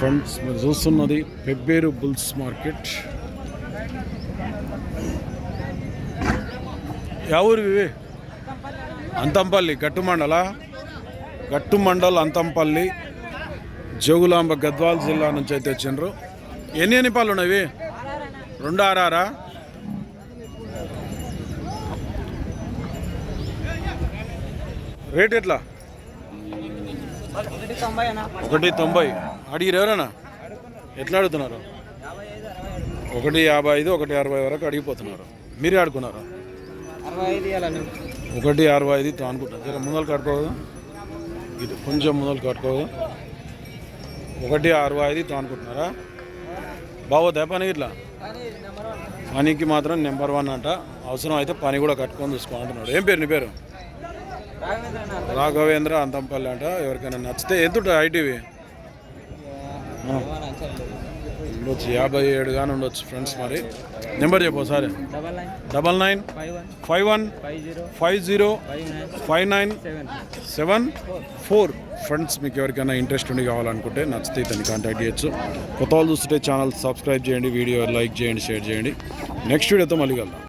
Friends మీరు చూస్తున్నది Pebbair bulls market. ఎవరు ఇవి అంతంపల్లి గట్టు మండల గట్టు మండల్ అంతంపల్లి జోగులాంబ గద్వాల్ జిల్లా నుంచి అయితే వచ్చిండ్రు. ఎన్ని ఎన్ని పళ్ళు ఉన్నాయి రెండు ఆరారా? రేట్ ఎట్లా? ఒకటి తొంభై అడిగిరు ఎవరన్నా? ఎట్లా అడుగుతున్నారు? ఒకటి యాభై ఐదు ఒకటి అరవై వరకు అడిగిపోతున్నారు. మీరే ఆడుకున్నారు? ఒకటి అరవై ఐదు ఇట్లా అనుకుంటారు ముందలు కట్టుకోదు ఇది కొంచెం ముందలు కట్టుకోదు ఒకటి అరవై ఐదు ఇట్లా అనుకుంటున్నారా? బాగోదా పని ఇట్లా? పనికి మాత్రం నెంబర్ వన్ అంట. అవసరం అయితే పని కూడా కట్టుకొని చూసుకో అంటున్నాడు. ఏం పేరు నీ పేరు? రాఘవేంద్ర అంతంపల్లి అంట ఎవరికైనా నచ్చితే. ఎంత ఐటీవీ ఉండొచ్చు. యాభై ఏడు కానీ ఉండొచ్చు ఫ్రెండ్స్ మరి. నెంబర్ చెప్పు ఒకసారి. Double nine. Five one. Five zero. Five nine. Seven. Four. Friends మీకు ఎవరికైనా ఇంట్రెస్ట్ ఉండి కావాలనుకుంటే నచ్చితే ఇతన్ని కాంటాక్ట్ చేయొచ్చు. కొత్త వాళ్ళు చూస్తుంటే ఛానల్ సబ్స్క్రైబ్ చేయండి వీడియో లైక్ చేయండి షేర్ చేయండి. నెక్స్ట్ వీడియోతో మళ్ళీ కలుద్దాం.